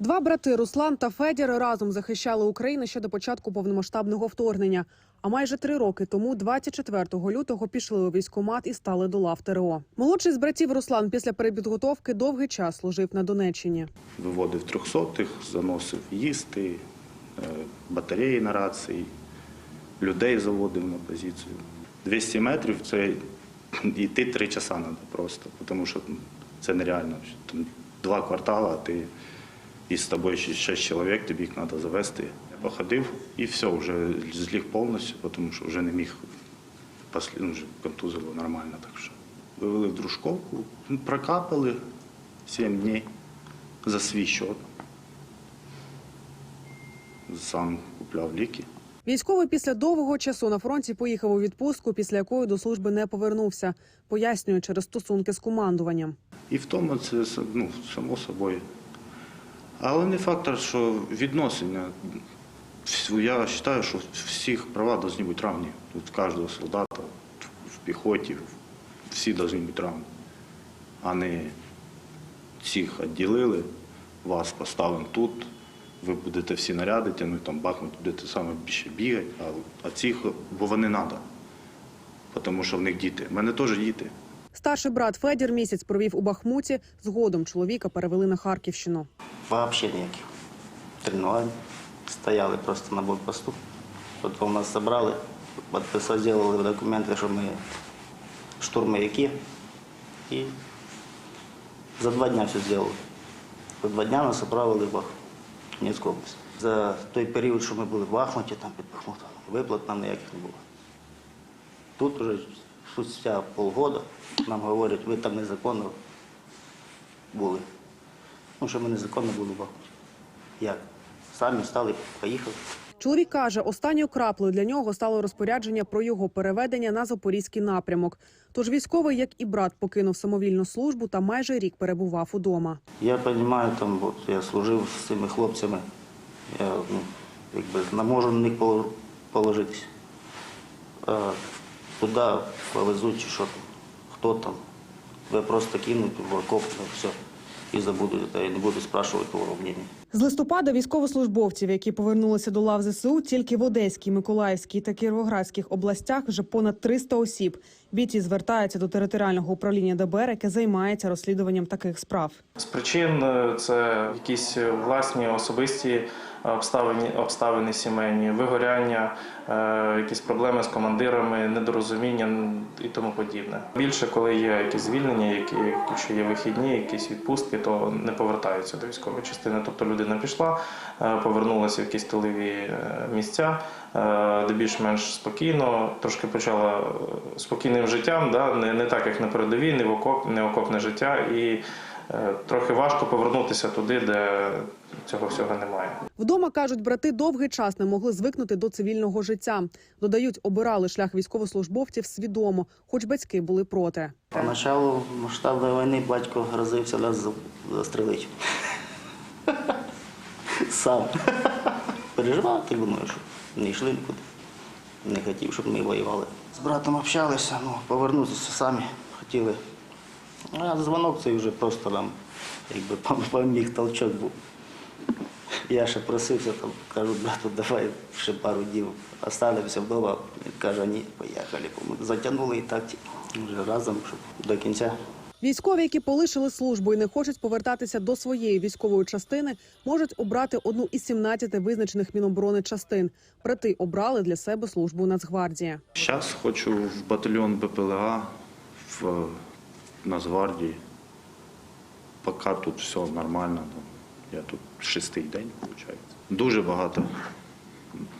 Два брати Руслан та Федір разом захищали Україну ще до початку повномасштабного вторгнення. А майже три роки тому, 24 лютого, пішли у військкомат і стали до лав ТРО. Молодший з братів Руслан після перепідготовки довгий час служив на Донеччині. Виводив трьохсотих, заносив їсти, е, батареї на рації, людей заводив на позицію. 200 метрів це йти три часа треба просто, тому що це нереально. Там два квартали, а ти і з тобою ще шість чоловік, тобі їх треба завести. Я походив і все, вже зліг повністю, тому що вже не міг послід- ну, вже контузило нормально. Так що вивели в дружковку, прокапали 7 днів за свій счет. Сам купляв ліки. Військовий після довгого часу на фронті поїхав у відпустку, після якої до служби не повернувся. Пояснює через стосунки з командуванням. І в тому це ну, само собою. Але не фактор, що відносини. Я вважаю, що всіх права повинні бути рівні. Тут кожного солдата в піхоті всі повинні бути рівні. А не всіх відділили, вас поставимо тут, ви будете всі наряди тягнути, там бахнуть, будете саме більше бігати, а цих, бо вони треба. Тому що в них діти. У мене теж діти. Старший брат Федір місяць провів у Бахмуті. Згодом чоловіка перевели на Харківщину. Вообще ніяких тренувань. Стояли просто на блокпосту. Потім нас забрали, зробили документи, що ми штурмовики. І за два дня все зробили. За два дня нас відправили в Бахмут, Донецьку область. За той період, що ми були в Бахмуті, там під Бахмутом, виплат нам ніяких не було. Тут вже спустя полгода нам говорять, ви там незаконно були. Ну, що ми незаконно були в Бахмуті. Як? Самі стали, поїхали. Чоловік каже, останньою краплею для нього стало розпорядження про його переведення на запорізький напрямок. Тож військовий, як і брат, покинув самовільну службу та майже рік перебував удома. Я розумію, там, от, я служив з цими хлопцями, я ну, якби, не можу на них поло- положитись. А, туди повезуть, чи що там, хто там. Ви просто кинуть в окоп, все, і забудуть, та, і не буду спрашувати по мнення. З листопада військовослужбовців, які повернулися до лав ЗСУ, тільки в Одеській, Миколаївській та Кіровоградських областях вже понад 300 осіб. Бійці звертаються до територіального управління ДБР, яке займається розслідуванням таких справ. З причин е, це якісь власні особисті обставини, обставини сімейні, вигоряння, е, якісь проблеми з командирами, недорозуміння і тому подібне. Більше, коли є якісь звільнення, які, якщо є вихідні, якісь відпустки, то не повертаються до військової частини. Тобто людина пішла, е, повернулася в якісь тилові е, місця, де більш-менш спокійно, трошки почала спокійним життям, да? не, не так, як на передовій, не в окоп, не окопне життя. І трохи важко повернутися туди, де цього всього немає. Вдома кажуть, брати довгий час не могли звикнути до цивільного життя. Додають, обирали шлях військовослужбовців свідомо, хоч батьки були проти. Поначалу масштабної війни батько грозився нас застрелити. Сам. Переживав, ти думаю, що не йшли нікуди. Не хотів, щоб ми воювали. З братом общалися, ну, повернутися самі хотіли. А дзвонок цей вже просто нам якби пом- поміг толчок був. Я ще просився, там, кажу, брату, давай ще пару днів останемося вдома. Він каже, ні, поїхали. Ми затягнули і так вже разом, щоб до кінця. Військові, які полишили службу і не хочуть повертатися до своєї військової частини, можуть обрати одну із 17 визначених Міноборони частин. Брати обрали для себе службу у Нацгвардії. Зараз хочу в батальйон БПЛА в Нацгвардії. Поки тут все нормально. ну, Я тут шестий день, виходить. Дуже багато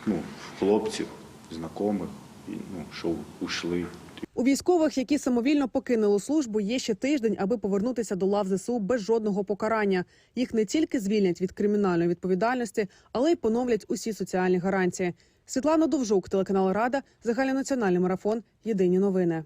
ну, хлопців, знайомих, ну, що ушли. У військових, які самовільно покинули службу, є ще тиждень, аби повернутися до лав ЗСУ без жодного покарання. Їх не тільки звільнять від кримінальної відповідальності, але й поновлять усі соціальні гарантії. Світлана Довжук, телеканал Рада, загальнонаціональний марафон. Єдині новини.